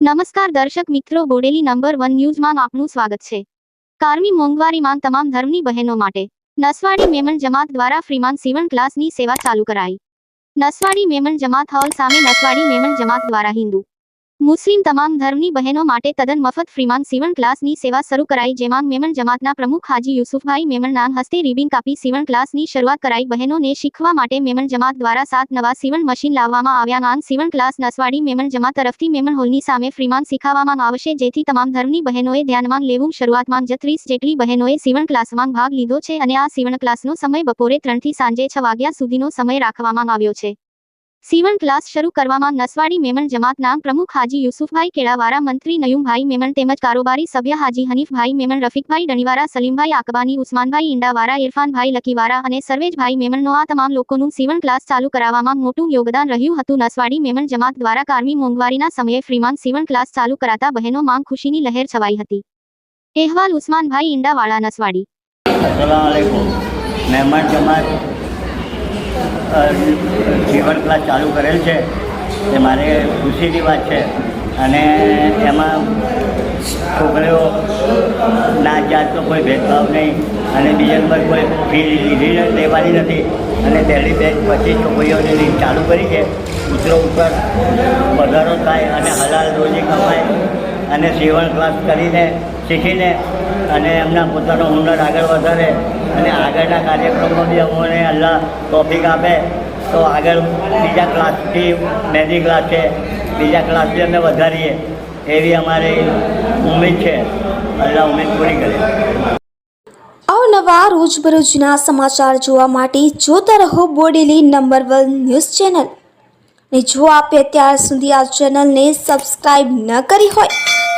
નમસ્કાર દર્શક મિત્રો, બોડેલી નંબર વન ન્યૂઝમાં આપનું સ્વાગત છે. કારમી મોંઘવારીમાં તમામ ધર્મની બહેનો માટે નસવાડી મેમણ જમાત દ્વારા ફ્રીમાં સીવણ ક્લાસની સેવા ચાલુ કરાઈ. નસવાડી મેમણ જમાત હોલ સામે નસવાડી મેમણ જમાત દ્વારા હિન્દુ મુસ્લિમ તમામ ધર્મની બહેનો માટે તદ્દન મફત ફ્રીમાન સીવણ ક્લાસની સેવા શરૂ કરાઈ, જેમાં મેમન જમાતના પ્રમુખ હાજી યુસુફભાઈ મેમણના હસ્તે રિબિન કાપી સીવણ ક્લાસની શરૂઆત કરાઈ. બહેનોને શીખવા માટે મેમણ જમાત દ્વારા સાત નવા સીવણ મશીન લાવવામાં આવ્યા. આમ સીવણ ક્લાસ નસવાડી મેમણ જમાત તરફથી મેમન હોલની સામે ફ્રીમાન શીખવવામાં આવશે, જેથી તમામ ધર્મની બહેનોએ ધ્યાનમાં લેવું. શરૂઆતમાં જ ત્રીસ જેટલી બહેનોએ સીવણ ક્લાસમાં ભાગ લીધો છે અને આ સીવણ ક્લાસનો સમય બપોરે ત્રણથી સાંજે છ વાગ્યા સુધીનો સમય રાખવામાં આવ્યો છે. સીવણ ક્લાસ શરૂ કરવામાં નસવાડી મેમણ જમાતના પ્રમુખ હાજી યુસુફભાઈ કેળાવાળા, મંત્રી નયુમભાઈ મેમણ તેમજ કારોબારી સભ્ય હાજી હનીફભાઈ મેમણ, રફીકભાઈ ડણીવાળા, સલીમભાઈ આકબાની, ઉસ્માનભાઈ ઈંડાવાળા, ઇરફાનભાઈ લકીવાળા અને સર્વેજભાઈ મેમણનો આ તમામ લોકોનું સીવણ ક્લાસ ચાલુ કરાવવામાં મોટું યોગદાન રહ્યું હતું. નસવાડી મેમણ જમાત દ્વારા કારમી મોંઘવારીના સમયે ફ્રીમાં સીવણ ક્લાસ ચાલુ કરાતા બહેનો માંગ ખુશીની લહેર છવાઈ હતી. અહેવાલ ઉસ્માનભાઈ ઈંડાવાળા, નસવાડી. મેમણ જમાત જીવન ક્લાસ ચાલુ કરેલ છે, એ મારે ખુશીની વાત છે. અને એમાં છોકરીઓ નાત જાતનો કોઈ ભેદભાવ નહીં, અને બીજા નંબર કોઈ ફી લીધી લેવાની નથી. અને પહેલી બેચ પછી છોકરીઓની રીત ચાલુ કરી છે. ઉતરો ઉપર વધારો થાય અને હલાલ રોજી કમાય અને સીવણ ક્લાસ કરીને શીખીને અને એમના પોતાનો હુનર આગળ વધારે અને આગળના કાર્યક્રમમાં બી અમને અલ્લાહ ટોપિક આપે, તો આગળ બીજા ક્લાસથી મહેંદી ક્લાસ છે, બીજા ક્લાસ બી અમે વધારીએ. એવી અમારી ઉમેદ છે. અલ્લાહ ઉમેદ પૂરી કરે. અવનવા રોજબરોજના સમાચાર જોવા માટે જોતા રહો Bodeli number one news channel ને જો આપે અત્યાર સુધી આ ચેનલને સબસ્ક્રાઈબ ન કરી હોય